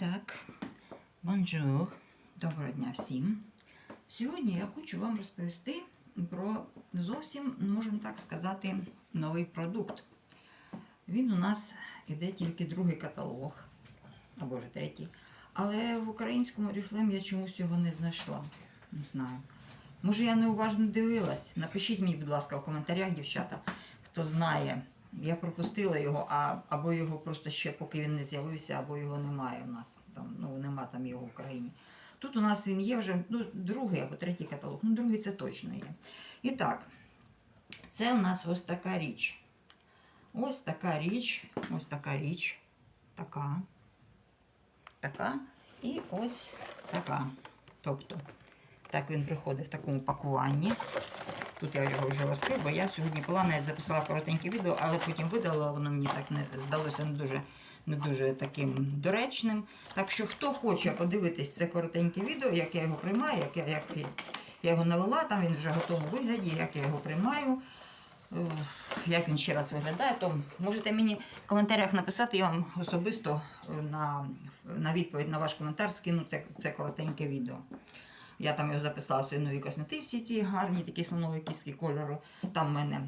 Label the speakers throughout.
Speaker 1: так, бонжур, доброго дня всім. Сьогодні я хочу вам розповісти про зовсім, можемо так сказати, новий продукт. Він у нас іде тільки другий каталог, або вже третій. Але в українському ріфлем я чомусь його не знайшла. Не знаю. Може, я неуважно дивилась. Напишіть мені, будь ласка, в коментарях, дівчата, хто знає. Я пропустила його, а, або його просто ще поки він не з'явився, або його немає у нас. Там, ну, нема там його в Україні. Тут у нас він є вже ну, другий або третій каталог. Ну, другий це точно є. І так, це у нас ось така річ. Ось така річ, ось така річ, така, така і ось така. Тобто, так він приходить в такому пакуванні. Тут я його вже розкрив, бо я сьогодні була, навіть записала коротеньке відео, але потім видалила, воно мені так не здалося не дуже, не дуже таким доречним. Так що, хто хоче подивитись це коротеньке відео, як я його приймаю, як я, як я його навела, там він вже в готовому вигляді, як я його приймаю. е, Як він ще раз виглядає, то можете мені в коментарях написати, я вам особисто на, на відповідь на ваш коментар скину це, це коротеньке відео. Я там його записала в своїй новій косметичці, ті гарні такі слонові кістки кольору. Там в мене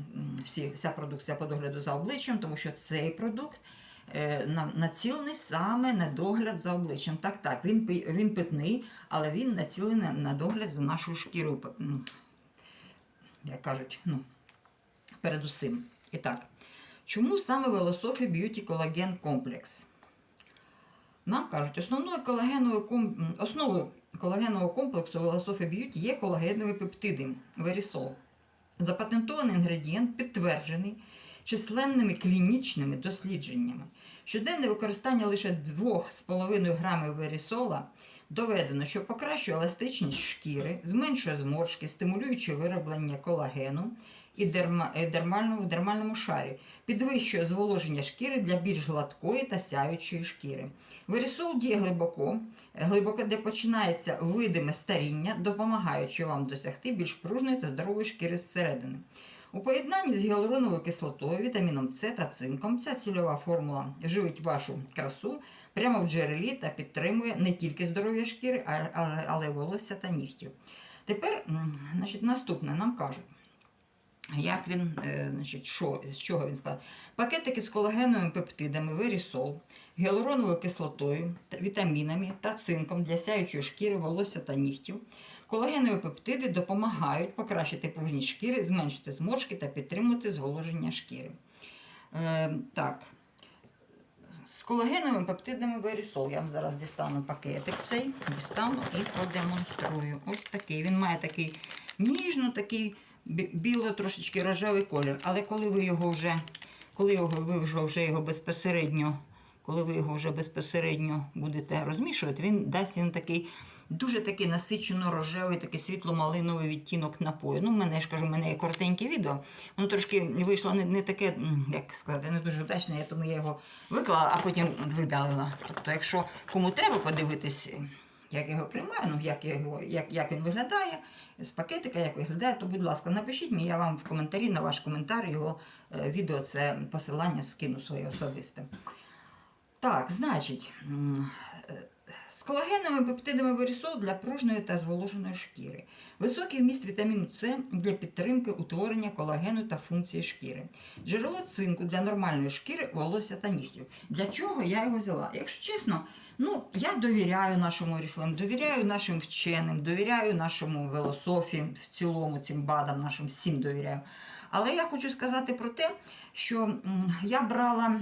Speaker 1: всі, вся продукція по догляду за обличчям, тому що цей продукт е, на- націлений саме на догляд за обличчям. Так, так, він, він питний, але він націлений на догляд за п- м, Як кажуть, ну, передусім. І так, чому саме Велософі Beauty Collagen Complex? Нам кажуть, основною колагеновою основою колагенового комплексу Велософі Beauty є колагенові пептиди Верісол. Запатентований інгредієнт підтверджений численними клінічними дослідженнями. Щоденне використання лише 2,5 грамів верісола доведено, що покращує еластичність шкіри, зменшує зморшки, стимулюючи вироблення колагену і е, дермальному, в дермальному шарі, підвищує зволоження шкіри для більш гладкої та сяючої шкіри. Верісол діє глибоко, глибоко, де починається видиме старіння, допомагаючи вам досягти більш пружної та здорової шкіри зсередини. У поєднанні з гіалуроновою кислотою, вітаміном С та цинком ця цільова формула живить вашу красу прямо в джерелі та підтримує не тільки здоров'я шкіри, але й волосся та нігтів. Тепер, значить, наступне нам кажуть. Як він, е, значить, що, з чого він складає? Пакетики з колагеновими пептидами, верісол, гіалуроновою кислотою, вітамінами та цинком для сяючої шкіри, волосся та нігтів. Колагенові пептиди допомагають покращити пружність шкіри, зменшити зморшки та підтримувати зволоження шкіри. Е, так. З колагеновими пептидами верісол. Я вам зараз дістану пакетик цей, дістану і продемонструю. Ось такий. Він має такий ніжно, такий біло трошечки рожевий колір. Але коли ви його вже, коли його, ви вже, вже його безпосередньо, коли ви його вже безпосередньо будете розмішувати, він дасть він такий дуже такий насичено рожевий, такий світло-малиновий відтінок напою. Ну, в мене ж кажу, в мене є коротеньке відео. Воно трошки вийшло не, не таке, як сказати, не дуже вдачне, я тому я його виклала, а потім видалила. Тобто, якщо кому треба подивитись, як я його приймаю, ну як, я його, як, як він виглядає з пакетика, як виглядає, то будь ласка, напишіть мені, я вам в коментарі на ваш коментар його е, відео, це посилання скину своє особисте. Так, значить, з колагеновими пептидами верісол для пружної та зволоженої шкіри. Високий вміст вітаміну С для підтримки утворення колагену та функції шкіри. Джерело цинку для нормальної шкіри, волосся та нігтів. Для чого я його взяла? Якщо чесно, ну я довіряю нашому Oriflame, довіряю нашим вченим, довіряю нашому велософі, в цілому цим БАДам, нашим всім довіряю. Але я хочу сказати про те, що я брала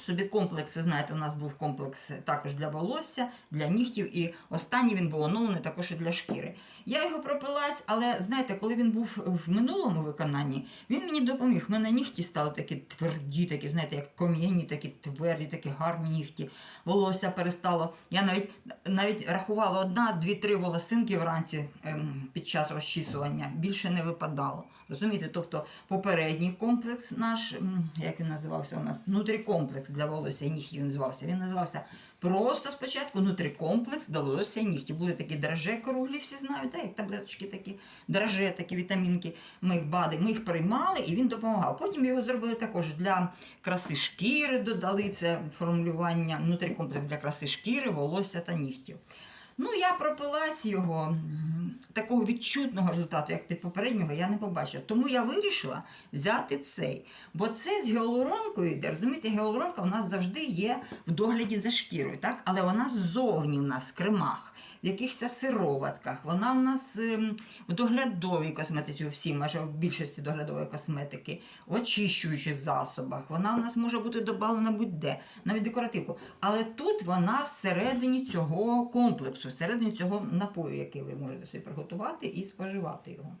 Speaker 1: собі комплекс, ви знаєте, у нас був комплекс також для волосся, для нігтів, і останній він був оновлений також і для шкіри. Я його пропилась, але знаєте, коли він був в минулому виконанні, він мені допоміг. У мене нігті стали такі тверді, такі, знаєте, як кам'яні, такі тверді, такі гарні нігті. Волосся перестало. Я навіть навіть рахувала одна, дві, три волосинки вранці ем, під час розчісування. Більше не випадало. Розумієте, тобто попередній комплекс наш, як він називався у нас, нутрікомплекс для волосся нігтів він називався. Він називався просто спочатку нутрікомплекс для волосся і нігтів. Були такі драже круглі, всі знають, так, як таблеточки такі, драже, такі вітамінки. Ми їх бади, ми їх приймали і він допомагав. Потім його зробили також для краси шкіри, додали це формулювання, нутрікомплекс для краси шкіри, волосся та нігтів. Ну, я пропилась його такого відчутного результату, як від попереднього, я не побачила. Тому я вирішила взяти цей. Бо це з гіалуронкою йде. Розумієте, гіалуронка у нас завжди є в догляді за шкірою, так? але вона ззовні у нас в кремах. Якихось сироватках, вона в нас ем, в доглядовій косметиці, у всій, майже в більшості доглядової косметики, в очищуючих засобах, вона в нас може бути додана будь-де, навіть декоративку. Але тут вона всередині цього комплексу, всередині цього напою, який ви можете собі приготувати і споживати його.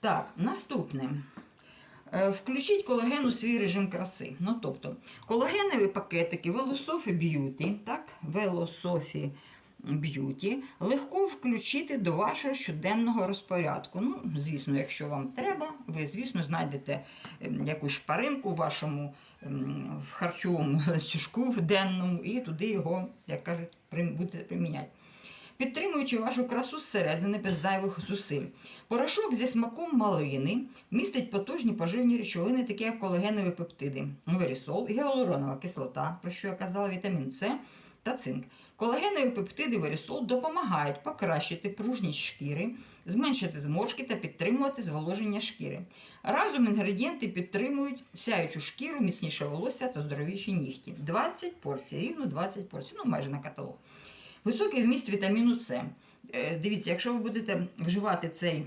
Speaker 1: Так, наступне. Е, Включіть колаген у свій режим краси. Ну, тобто, колагенові пакетики Велософі Beauty, так, Велософі Beauty легко включити до вашого щоденного розпорядку. Ну, звісно, якщо вам треба, ви, звісно, знайдете ем, якусь шпаринку в вашому ем, в харчовому ланцюжку денному і туди його, як кажуть, будете приміняти. Підтримуючи вашу красу зсередини без зайвих зусиль. Порошок зі смаком малини містить потужні поживні речовини, такі як колагенові пептиди, верісол, гіалуронова кислота, про що я казала, вітамін С та цинк. Колагенові пептиди верісол допомагають покращити пружність шкіри, зменшити зморшки та підтримувати зволоження шкіри. Разом інгредієнти підтримують сяючу шкіру, міцніше волосся та здоровіші нігті. 20 порцій, рівно 20 порцій, ну майже на каталог. Високий вміст вітаміну С. Е, Дивіться, якщо ви будете вживати цей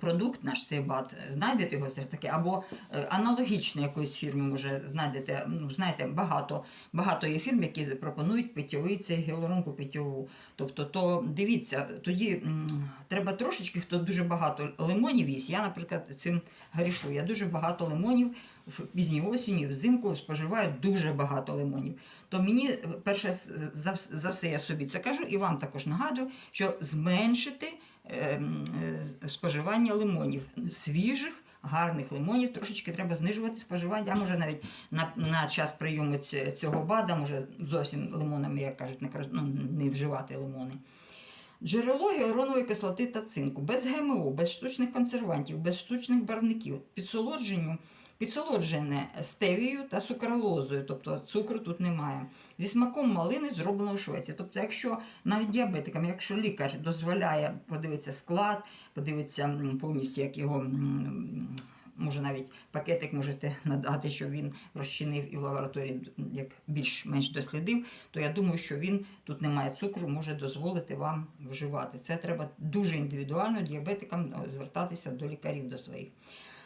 Speaker 1: продукт, наш цей бат, знайдете його все ж таки, або е, аналогічно якоїсь фірми, може, знайдете, ну, знаєте, багато, багато є фірм, які пропонують питьовий цей гіалуронку питьову. Тобто, то дивіться, тоді м, треба трошечки, хто дуже багато лимонів їсть. Я, наприклад, цим грішу. Я дуже багато лимонів в пізній осінні, взимку споживаю дуже багато лимонів. То мені е, перше за, за все я собі це кажу, і вам також нагадую, що зменшити споживання лимонів свіжих. Гарних лимонів трошечки треба знижувати споживання, а може навіть на, на час прийому цього бада, може зовсім лимонами, як кажуть, не, ну, не вживати лимони. Джерело гіалуронової кислоти та цинку, без ГМО, без штучних консервантів, без штучних барвників, підсолодженню, підсолоджене стевією та сукралозою, тобто цукру тут немає. Зі смаком малини зроблено у Швеції. Тобто, якщо навіть діабетикам, якщо лікар дозволяє подивитися склад, подивитися повністю, як його. Може навіть пакетик можете надати, що він розчинив і в лабораторії як більш-менш дослідив, то я думаю, що він тут немає цукру, може дозволити вам вживати. Це треба дуже індивідуально діабетикам звертатися до лікарів до своїх.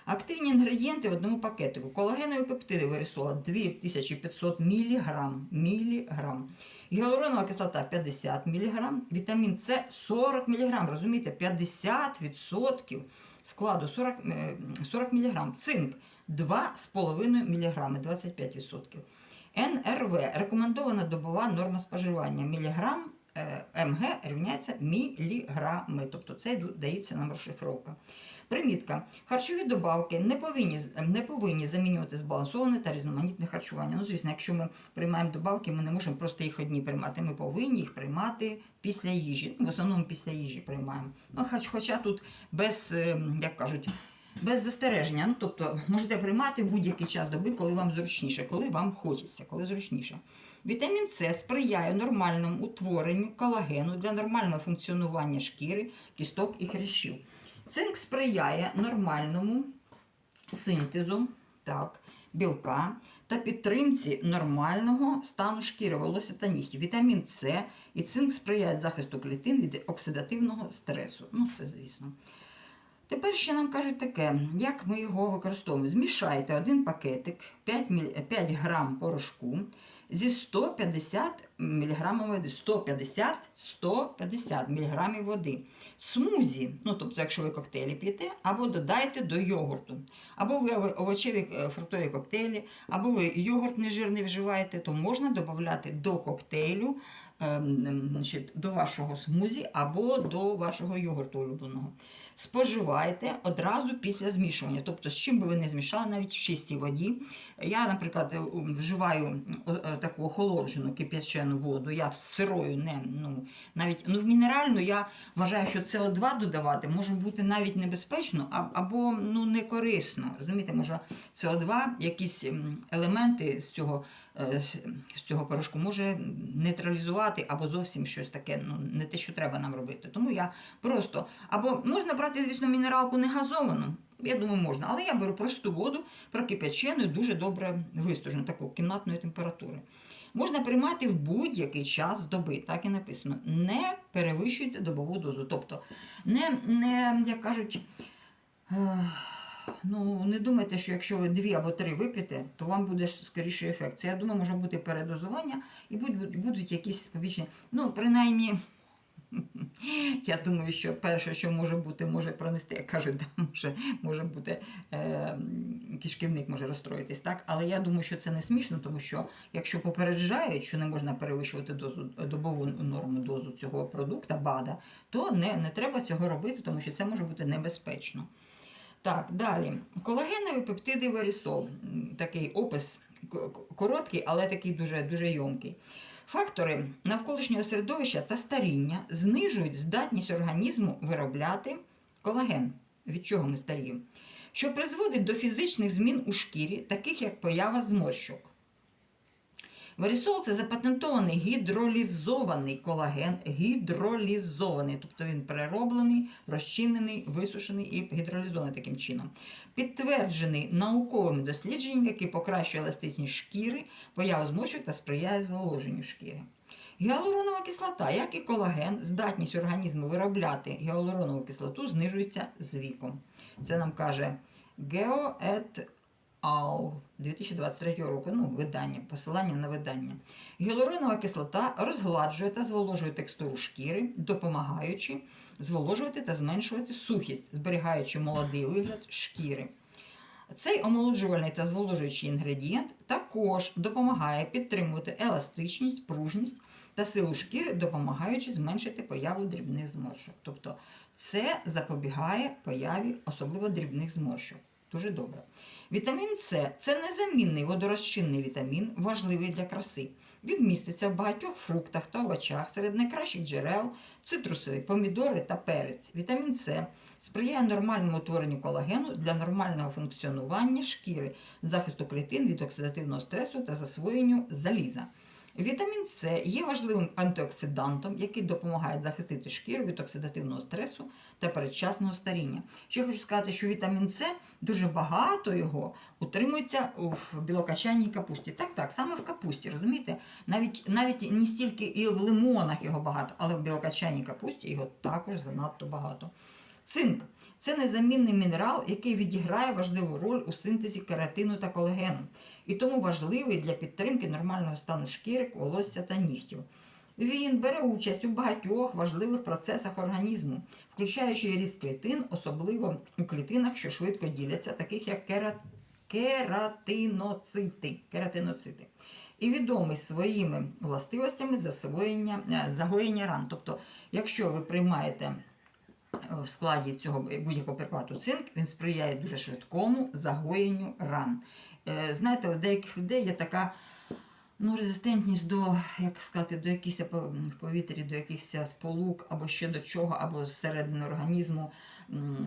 Speaker 1: Активні інгредієнти в одному пакетику. Колагенові пептиди вирісола 2500 мг. міліграм. Гіалуронова кислота 50 мг, вітамін С 40 мг. Розумієте, 50% складу 40, е, 40 мг. Цинк 2,5 мг, 25%. НРВ рекомендована добова норма споживання. Міліграм е, МГ рівняється міліграми. Тобто це дається нам розшифровка. Примітка. Харчові добавки не повинні, не повинні замінювати збалансоване та різноманітне харчування. Ну, звісно, якщо ми приймаємо добавки, ми не можемо просто їх одні приймати. Ми повинні їх приймати після їжі. Ну, В основному після їжі приймаємо. Ну, хоч, хоча тут без, е, як кажуть, без застереження. Ну, тобто можете приймати будь-який час доби, коли вам зручніше, коли вам хочеться, коли зручніше. Вітамін С сприяє нормальному утворенню колагену для нормального функціонування шкіри, кісток і хрящів. Цинк сприяє нормальному синтезу так, білка та підтримці нормального стану шкіри, волосся та нігтів. Вітамін С і цинк сприяють захисту клітин від оксидативного стресу. Ну, це звісно. Тепер ще нам кажуть таке, як ми його використовуємо. Змішайте один пакетик 5, міль... 5 грам порошку зі 150 мг води. 150 150 мг води. Смузі, ну тобто, якщо ви коктейлі п'єте, або додайте до йогурту. Або ви овочеві е, фруктові коктейлі, або ви йогурт нежирний вживаєте, то можна додати до коктейлю, ем, ем, до вашого смузі або до вашого йогурту улюбленого. Споживайте одразу після змішування. Тобто, з чим би ви не змішали, навіть в чистій воді. Я, наприклад, вживаю е, е, таку охолоджену кип'ячену воду. Я з сирою не ну, навіть ну, в мінеральну я вважаю, що СО2 додавати може бути навіть небезпечно або ну, не корисно. Розумієте, може СО2, якісь елементи з цього, е, з цього порошку може нейтралізувати або зовсім щось таке, ну не те, що треба нам робити. Тому я просто або можна брати, звісно, мінералку не газовану. Я думаю, можна, але я беру просту воду, прокипячену, дуже добре вистужену, таку кімнатної температури. Можна приймати в будь-який час доби, так і написано. Не перевищуйте добову дозу. Тобто, не, не як кажуть, е, ну, не думайте, що якщо ви дві або три вип'єте, то вам буде скоріший ефект. Це, я думаю, може бути передозування і будуть, будуть якісь сповіщення. Ну, принаймні. Я думаю, що перше, що може бути, може пронести, як кажуть, да, може, може бути е, кишківник може розстроїтись, так? Але я думаю, що це не смішно, тому що якщо попереджають, що не можна перевищувати дозу, добову норму дозу цього продукту, БАДа, то не, не треба цього робити, тому що це може бути небезпечно. Так, далі. Колагенові пептиди верісол. М, Такий опис короткий, але такий дуже, дуже йомкий. Фактори навколишнього середовища та старіння знижують здатність організму виробляти колаген. Від чого ми старіємо? Що призводить до фізичних змін у шкірі, таких як поява зморщок. Верісол це запатентований гідролізований колаген, гідролізований, тобто він перероблений, розчинений, висушений і гідролізований таким чином. Підтверджений науковими дослідженнями, які покращує еластичність шкіри, появу зморщок та сприяє зволоженню шкіри. Гіалуронова кислота, як і колаген, здатність організму виробляти гіалуронову кислоту знижується з віком. Це нам каже Geo et 2023 року, ну, видання, посилання на видання. Гіалуронова кислота розгладжує та зволожує текстуру шкіри, допомагаючи зволожувати та зменшувати сухість, зберігаючи молодий вигляд шкіри. Цей омолоджувальний та зволожуючий інгредієнт також допомагає підтримувати еластичність, пружність та силу шкіри, допомагаючи зменшити появу дрібних зморшок. Тобто це запобігає появі особливо дрібних зморшок. Дуже добре. Вітамін С це незамінний водорозчинний вітамін, важливий для краси. Він міститься в багатьох фруктах та овочах, серед найкращих джерел, цитруси, помідори та перець. Вітамін С сприяє нормальному утворенню колагену для нормального функціонування шкіри, захисту клітин від оксидативного стресу та засвоєнню заліза. Вітамін С є важливим антиоксидантом, який допомагає захистити шкіру від оксидативного стресу та передчасного старіння. Ще хочу сказати, що вітамін С дуже багато його утримується в білокачаній капусті. Так, так, саме в капусті, розумієте? Навіть навіть не стільки і в лимонах його багато, але в білокачаній капусті його також занадто багато. Цинк це незамінний мінерал, який відіграє важливу роль у синтезі кератину та колагену, і тому важливий для підтримки нормального стану шкіри, волосся та нігтів. Він бере участь у багатьох важливих процесах організму, включаючи ріст клітин, особливо у клітинах, що швидко діляться, таких як керат... кератиноцити. кератиноцити. І відомий своїми властивостями засвоєння, е, загоєння ран. Тобто, якщо ви приймаєте е, в складі цього будь-якого препарату цинк, він сприяє дуже швидкому загоєнню ран. Е, Знаєте, у деяких людей є така ну, резистентність до, як сказати, до якихось повітря, до якихось сполук або ще до чого, або зсередини організму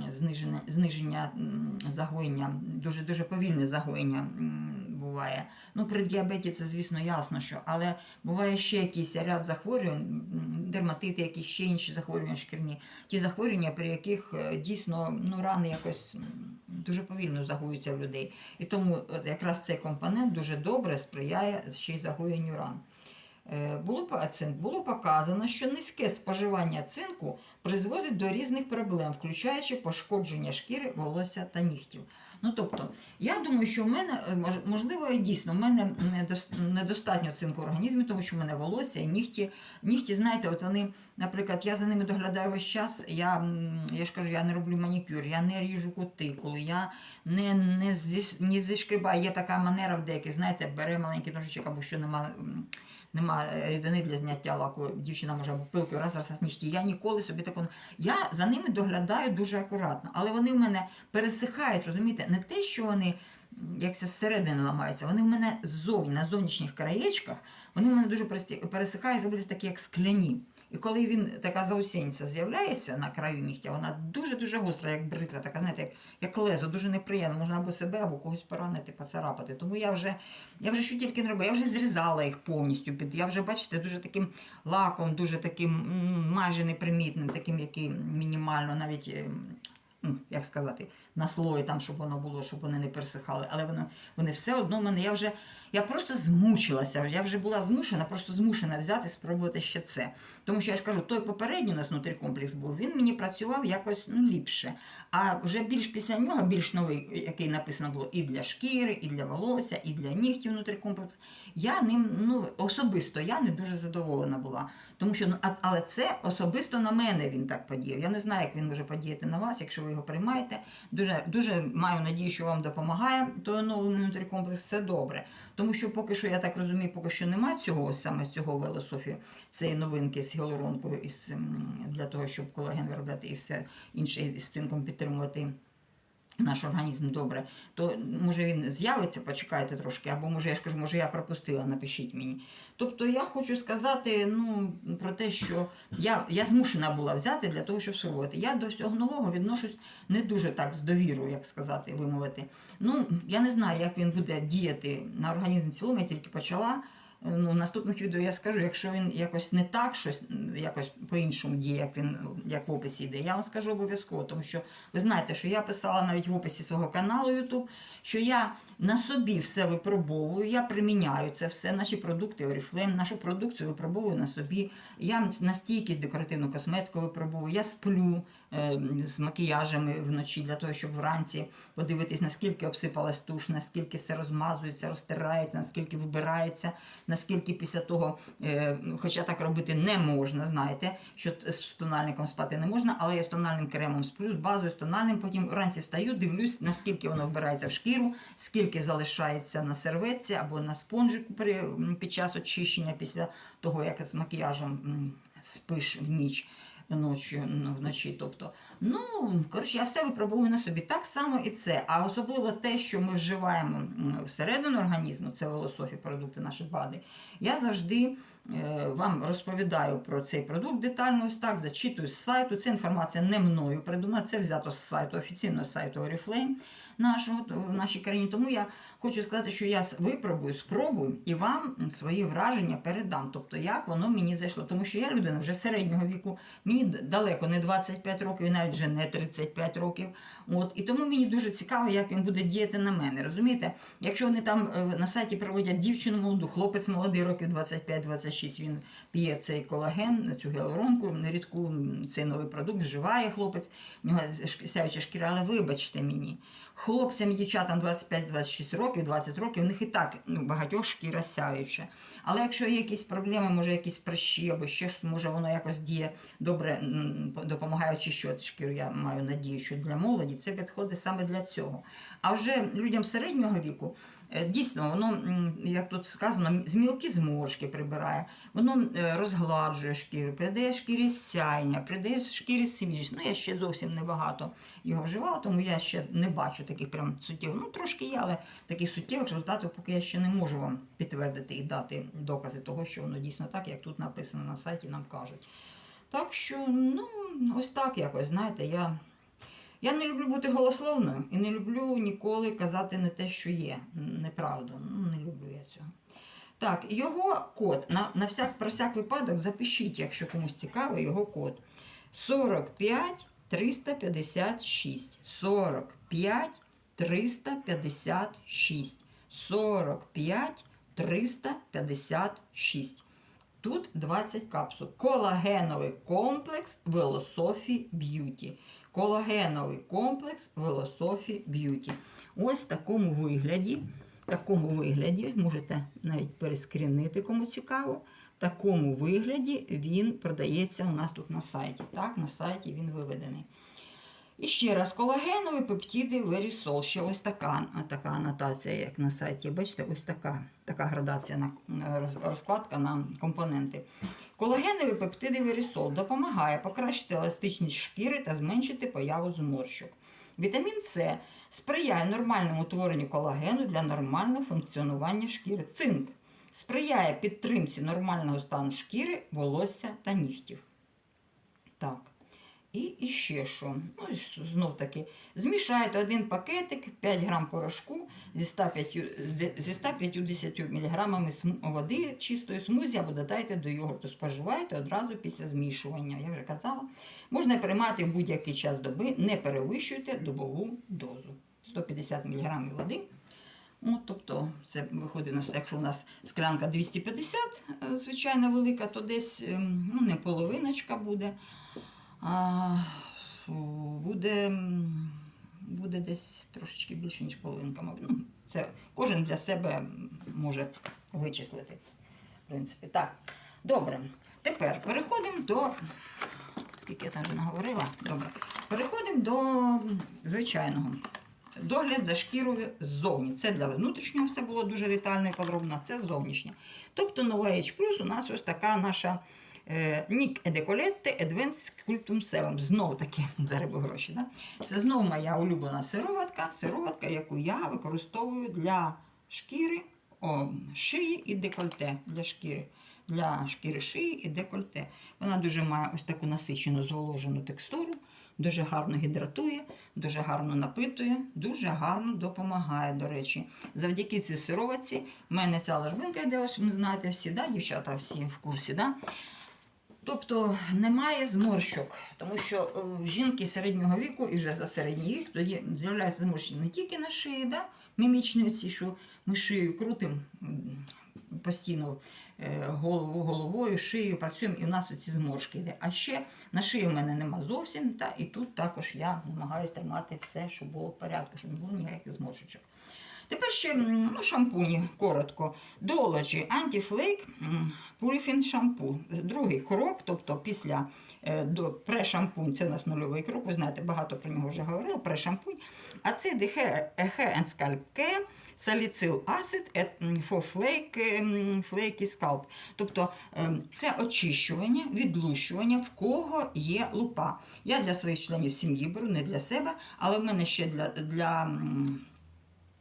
Speaker 1: зниження, зниження загоєння, дуже дуже повільне загоєння буває. Ну, при діабеті це, звісно, ясно, що, але буває ще якийсь ряд захворювань, дерматити, якісь ще інші захворювання шкірні. Ті захворювання, при яких е, дійсно ну, рани якось дуже повільно загоюються в людей. І тому якраз цей компонент дуже добре сприяє ще й загоєнню ран. Е, було, цинк, було показано, що низьке споживання цинку призводить до різних проблем, включаючи пошкодження шкіри, волосся та нігтів. Ну тобто, я думаю, що в мене е, можливо дійсно в мене недостатньо цинку в організмі, тому що в мене волосся і нігті. Нігті, знаєте, от вони, наприклад, я за ними доглядаю весь час. Я, я ж кажу, я не роблю манікюр, я не ріжу кутикулу, я не, не, зі, не зішкрибаю. Є така манера в деяких, знаєте, бере маленький ножичок або що нема. М, Нема рідини для зняття лаку, дівчина може пилки раз раз раз. Я ніколи собі такого. Я за ними доглядаю дуже акуратно, але вони в мене пересихають, розумієте, не те, що вони Якся зсередини ламаються, вони в мене ззовні, на зовнішніх краєчках, вони в мене дуже пересихають, робляться такі, як скляні. І коли він така заусінця з'являється на краю нігтя, вона дуже-дуже гостра, як бритва, така, знаєте, як, як лезо, дуже неприємно. Можна або себе, або когось поранити, поцарапати. Тому я вже, я вже що тільки не робила, я вже зрізала їх повністю. Під, я вже, бачите, дуже таким лаком, дуже таким майже непримітним, таким, який мінімально навіть. ем, ну, Як сказати, на слої там, щоб воно було, щоб вони не пересихали. Але воно, вони все одно в мене. Я вже я просто змучилася. Я вже була змушена, просто змушена взяти, спробувати ще це. Тому що я ж кажу, той попередній у нас внутрікомплекс був, він мені працював якось ну, ліпше. А вже більш після нього, більш новий, який написано було і для шкіри, і для волосся, і для нігтів внутрікомплекс. Я ним ну, особисто я не дуже задоволена була. Тому що, ну, але це особисто на мене він так подіяв. Я не знаю, як він може подіяти на вас, якщо ви його приймаєте. Дуже, дуже маю надію, що вам допомагає той новий внутрікомплекс, все добре. Тому що поки що, я так розумію, поки що немає цього саме цього велософі, цієї новинки з гіалуронкою із, для того, щоб колаген виробляти і все інше з цинком підтримувати наш організм добре, то може він з'явиться, почекайте трошки, або може я ж кажу, може я пропустила, напишіть мені. Тобто я хочу сказати ну, про те, що я, я змушена була взяти для того, щоб спробувати. Я до всього нового відношусь не дуже так з довірою, як сказати, вимовити. Ну, я не знаю, як він буде діяти на організм в цілому, я тільки почала. Ну, в наступних відео я скажу, якщо він якось не так, щось якось по-іншому діє, як він як в описі йде, я вам скажу обов'язково, тому що ви знаєте, що я писала навіть в описі свого каналу YouTube, що я на собі все випробовую, я приміняю це все, наші продукти Oriflame, нашу продукцію випробовую на собі. Я на стійкість декоративну косметику випробовую, я сплю з макіяжами вночі для того, щоб вранці подивитись, наскільки обсипалась туш, наскільки все розмазується, розтирається, наскільки вибирається, наскільки після того, е, хоча так робити не можна, знаєте, що з тональником спати не можна, але я з тональним кремом сплю, з базою, з тональним, потім вранці встаю, дивлюсь, наскільки воно вбирається в шкіру, скільки залишається на серветці або на спонжику під час очищення, після того, як з макіяжем спиш в ніч. Ночі, вночі, тобто, ну коротше, я все випробую на собі. Так само і це. А особливо те, що ми вживаємо всередину організму, це волософі продукти наші БАДи. Я завжди е, вам розповідаю про цей продукт детально, ось так зачитую з сайту. Це інформація не мною придумана, це взято з сайту, офіційного сайту Oriflame нашого в нашій країні. Тому я хочу сказати, що я випробую, спробую і вам свої враження передам. Тобто, як воно мені зайшло. Тому що я людина вже середнього віку, мені далеко не 25 років, і навіть вже не 35 років. От і тому мені дуже цікаво, як він буде діяти на мене. Розумієте, якщо вони там е, на сайті проводять дівчину молоду, хлопець молодий, років 25-26, він п'є цей колаген, цю гіалуронку рідку, цей новий продукт вживає хлопець, в нього сяюча шкіра, але вибачте мені. Хлопцям і дівчатам 25-26 років, 20 років, в них і так ну, багатьох шкіра сяюча. Але якщо є якісь проблеми, може якісь прищі або ще щось, може воно якось діє добре, м, допомагає очищувати шкіру, я маю надію, що для молоді це підходить саме для цього. А вже людям середнього віку, е, дійсно, воно, як тут сказано, з мілкі зморшки прибирає, воно е, розгладжує шкіру, придає шкірі сяйня, придає шкірі свіжість. Ну, я ще зовсім небагато його вживала, тому я ще не бачу таких прям суттєвих. Ну, трошки є, але таких суттєвих результатів, поки я ще не можу вам підтвердити і дати докази того, що воно дійсно так, як тут написано на сайті, нам кажуть. Так що, ну, ось так якось, знаєте, я. Я не люблю бути голословною і не люблю ніколи казати не те, що є. Неправду. Ну, не люблю я цього. Так, його код. На, на всяк, про всяк випадок запишіть, якщо комусь цікаво, його код. 45 356. 45 356. 45 356. Тут 20 капсул. Колагеновий комплекс Велософі Б'юті. Колагеновий комплекс Велософі Б'юті. Ось в такому вигляді. В такому вигляді, можете навіть перескрінити, кому цікаво. В такому вигляді він продається у нас тут на сайті. Так, на сайті він виведений. І ще раз, колагенові пептиди Верісол. Ще ось така, така анотація, як на сайті. Бачите, ось така, така градація на розкладка на компоненти. Колагенові пептиди Верісол допомагає покращити еластичність шкіри та зменшити появу зморщок. Вітамін С сприяє нормальному утворенню колагену для нормального функціонування шкіри. Цинк сприяє підтримці нормального стану шкіри, волосся та нігтів. Так. І, і ще що. Ну, знов таки, змішайте один пакетик, 5 грам порошку зі 105, зі 150 мг води чистої смузі або додайте до йогурту. Споживайте одразу після змішування. Я вже казала. Можна приймати в будь-який час доби, не перевищуйте добову дозу. 150 мг води. Ну, тобто, це виходить якщо у нас склянка 250, е, звичайно, велика, то десь ем, ну, не половиночка буде. А, буде, буде десь трошечки більше, ніж половинка. Ну, це кожен для себе може вичислити. В принципі, так. Добре. Тепер переходимо до. Скільки я там вже наговорила? Добре. Переходимо до звичайного. Догляд за шкірою ззовні. Це для внутрішнього все було дуже детально і подробно, це зовнішнє. Тобто нова H у нас ось така наша Нік Едеколетте Advanced Sculptum Serum. Знову таки зароби гроші. Да? Це знову моя улюблена сироватка, сироватка, яку я використовую для шкіри, о, шиї і декольте для шкіри. Для шкіри шиї і декольте. Вона дуже має ось таку насичену зволожену текстуру, дуже гарно гідратує, дуже гарно напитує, дуже гарно допомагає, до речі. Завдяки цій сироватці в мене ця ложбинка йде, ось ви знаєте всі, да, дівчата всі в курсі. Да? Тобто немає зморщок, тому що е, жінки середнього віку і вже за середній вік тоді з'являються зморщення не тільки на шиї, да? мімічні оці, що ми шию крутимо постійно е, голову, головою, шию працюємо, і в нас оці зморшки йде. А ще на шиї в мене нема зовсім, та, і тут також я намагаюся тримати все, щоб було в порядку, щоб не було ніяких зморшечок. Тепер ще ну, шампуні коротко. Dolce Anti-Flake шампу. Другий крок, тобто після е, до прешампунь, це у нас нульовий крок, ви знаєте, багато про нього вже говорили, прешампунь. А це Scalp Care Salicyl Acid for flake, Flaky Scalp. Тобто ем, це очищування, відлущування, в кого є лупа. Я для своїх членів сім'ї беру, не для себе, але в мене ще для. для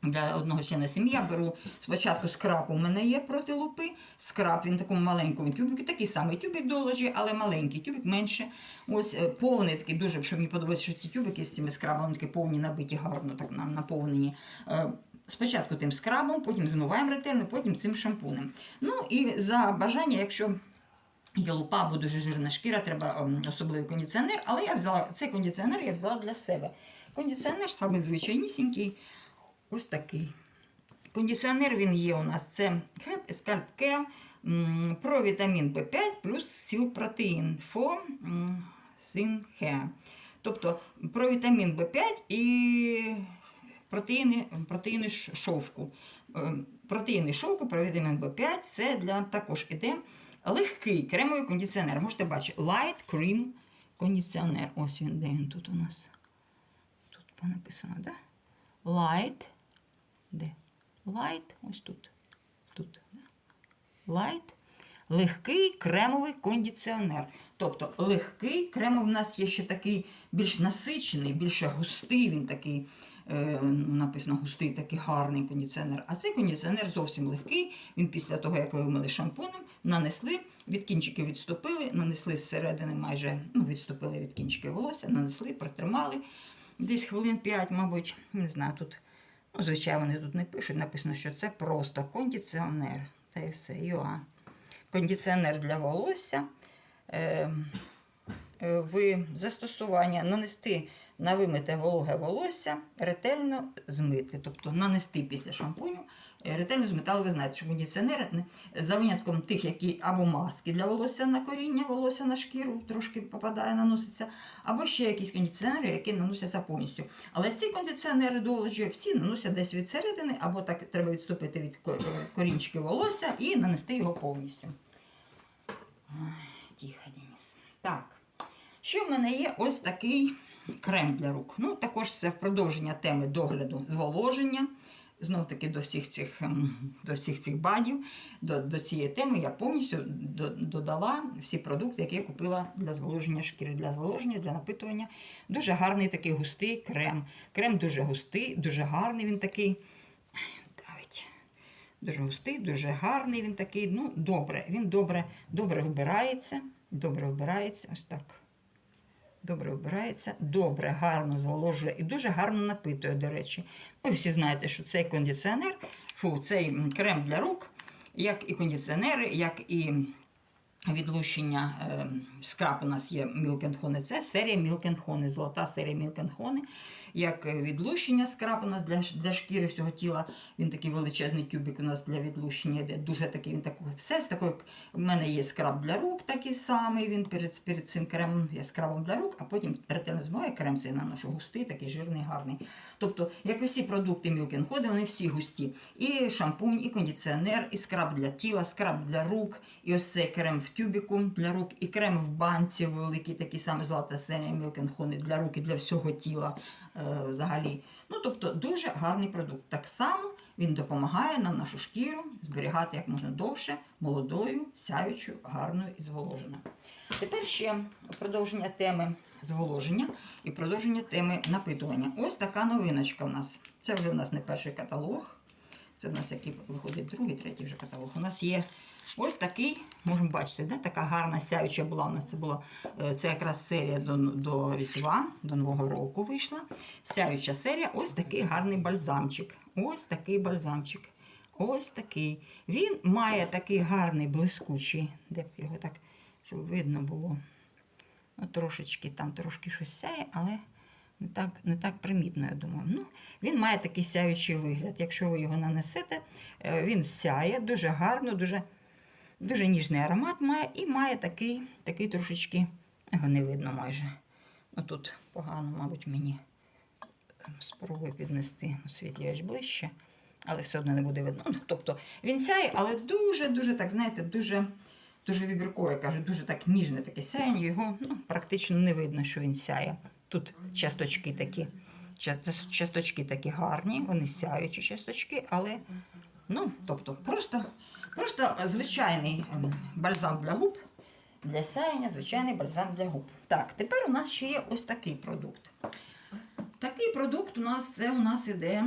Speaker 1: для одного члена сім'ї я беру спочатку скраб у мене є проти лупи. Скраб він в такому маленькому тюбику, такий самий тюбик доложі, але маленький тюбик менше. Ось е, повний такий дуже, що мені подобається, що ці тюбики з цими скрабами вони такі повні, набиті, гарно так на- наповнені. Е, Спочатку тим скрабом, потім змиваємо ретельно, потім цим шампунем. Ну і за бажання, якщо Є лупа або дуже жирна шкіра, треба ем, особливий кондиціонер, але я взяла цей кондиціонер я взяла для себе. Кондиціонер саме звичайнісінький, ось такий. Кондиціонер він є у нас це Scalp Care про вітамін В5 плюс сіл протеїн for Hair. Тобто про вітамін В5 і протеїни, протеїни шовку. Е, Протеїни шовку, про вітамін В5 це для також іде легкий кремовий кондиціонер. Можете бачити, Light Cream кондиціонер. Ось він, де він тут у нас. Тут написано, да? Light. Де? Light, ось тут. Тут. Light. Легкий кремовий кондиціонер. Тобто легкий кремовий у нас є ще такий більш насичений, більш густий, він такий, е, написано густий, такий гарний кондиціонер. А цей кондиціонер зовсім легкий. Він після того, як ви вимили шампунем, нанесли, від кінчиків відступили, нанесли зсередини майже ну, відступили від кінчиків волосся, нанесли, протримали. Десь хвилин 5, мабуть, не знаю, тут, ну, звичайно, вони тут не пишуть, написано, що це просто кондиціонер. Та і все, юа. Кондиціонер для волосся. Е, е, ви застосування нанести на вимите вологе волосся, ретельно змити. Тобто нанести після шампуню, Е, Ретельно зметали, ви знаєте, що кондиціонери за винятком тих, які або маски для волосся на коріння, волосся на шкіру трошки попадає, наноситься, або ще якісь кондиціонери, які наносяться повністю. Але ці кондиціонери долежі всі наносять десь від середини, або так треба відступити від ко- корінчики волосся і нанести його повністю. Тихо, Денис. Так. Ще в мене є ось такий крем для рук. Ну, також це в продовження теми догляду зволоження. Знов таки до всіх цих, ем, до всіх цих бадів, до, до цієї теми я повністю до- додала всі продукти, які я купила для зволоження шкіри, для зволоження, для напитування. Дуже гарний такий густий крем. Крем дуже густий, дуже гарний він такий. Дуже густий, дуже гарний він такий. Ну, добре. Він добре, добре вбирається. Добре вбирається. Ось так. Добре обирається, добре, гарно зволожує і дуже гарно напитує, до речі. Ви всі знаєте, що цей кондиціонер, фу, цей крем для рук, як і кондиціонери, як і відлущення е, скраб у нас є Honey. Це серія and золота серія and Як е, відлущення скраб у нас для, для шкіри всього тіла. Він такий величезний тюбик у нас для відлущення. Дуже такий, він такий, все з такою. У мене є скраб для рук такий самий. Він перед, перед цим кремом є скрабом для рук, а потім ретельно змиваю крем цей наношу густий, такий жирний, гарний. Тобто, як і всі продукти Honey, вони всі густі. І шампунь, і кондиціонер, і скраб для тіла, скраб для рук, і ось цей крем в тюбіку для рук, і крем в банці великий, такий самий золота серія Honey для рук і для всього тіла е, взагалі. Ну, тобто, дуже гарний продукт. Так само він допомагає нам нашу шкіру зберігати як можна довше, молодою, сяючою, гарною і зволоженою. Тепер ще продовження теми зволоження і продовження теми напитування. Ось така новиночка в нас. Це вже в нас не перший каталог. Це в нас який виходить другий, третій вже каталог. У нас є ось такий, можемо бачити, да? така гарна сяюча була. У нас це була е, це якраз серія до, до Різдва, до Нового року вийшла. Сяюча серія, ось такий гарний бальзамчик. Ось такий бальзамчик. Ось такий. Він має такий гарний блискучий, де б його так, щоб видно було. Ну, трошечки там трошки щось сяє, але не так, не так примітно, я думаю. Ну, він має такий сяючий вигляд. Якщо ви його нанесете, е, він сяє дуже гарно, дуже, дуже ніжний аромат має і має такий, такий трошечки, його не видно майже. Ну, тут погано, мабуть, мені спробую піднести освітлювач ближче, але все одно не буде видно. Ну, тобто він сяє, але дуже-дуже, так знаєте, дуже. Дуже вібіркове, кажу, дуже так ніжне таке сяєння, його ну, практично не видно, що він сяє. Тут часточки такі, часточки такі гарні, вони сяючі часточки, але ну, тобто, просто, просто звичайний ем, бальзам для губ, для сяєння, звичайний бальзам для губ. Так, тепер у нас ще є ось такий продукт. Такий продукт у нас це у нас іде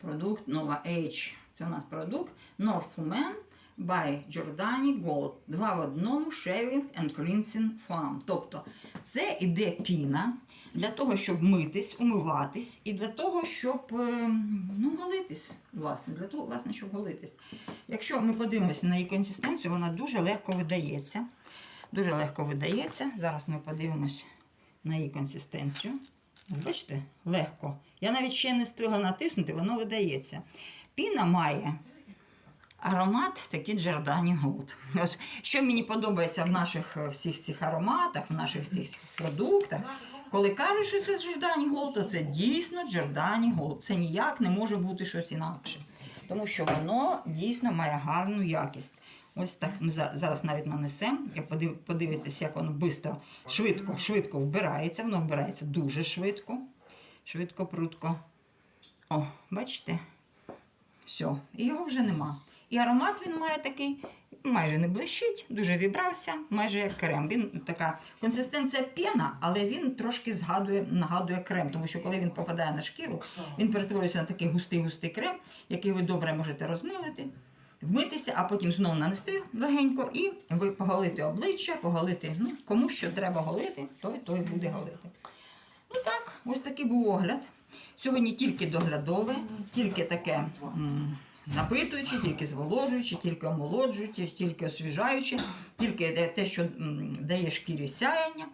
Speaker 1: продукт Nova Age. Це у нас продукт North Woman by Giordani Gold. Два в одному Shaving and Cleansing Foam. Тобто це іде піна для того, щоб митись, умиватись, і для того, щоб е, ну, голитись. Власне, для того, власне, щоб голитись. Якщо ми подивимося на її консистенцію, вона дуже легко видається. Дуже легко видається. Зараз ми подивимось на її консистенцію. Бачите, легко. Я навіть ще не встигла натиснути, воно видається. Піна має аромат такий Giordani Gold. Що мені подобається в наших е, всіх цих ароматах, в наших цих продуктах, коли кажуть, що це Giordani Gold, то це дійсно Giordani Gold. Це ніяк не може бути щось інакше. Тому що воно дійсно має гарну якість. Ось так ми зараз навіть нанесемо. Я подив, подивитися, як воно швидко, швидко, швидко вбирається. Воно вбирається дуже швидко. Швидко, прутко. О, бачите? Все, і його вже нема. І аромат він має такий, майже не блищить, дуже вібрався, майже як крем. Він така консистенція пена, але він трошки згадує, нагадує крем, тому що коли він попадає на шкіру, він перетворюється на такий густий-густий крем, який ви добре можете розмилити, вмитися, а потім знову нанести легенько і ви поголити обличчя, поголити. Ну, кому що треба голити, той той буде голити. Ну так, ось такий був огляд. Сьогодні тільки доглядове, тільки таке м, напитуюче, тільки зволожуюче, тільки омолоджуюче, тільки освіжаюче, тільки те- що м, дає шкірі сяєння.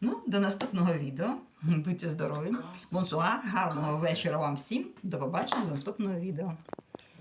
Speaker 1: Ну, до наступного відео. Будьте здорові. Бонсуа, гарного вечора вам всім. До побачення до наступного відео.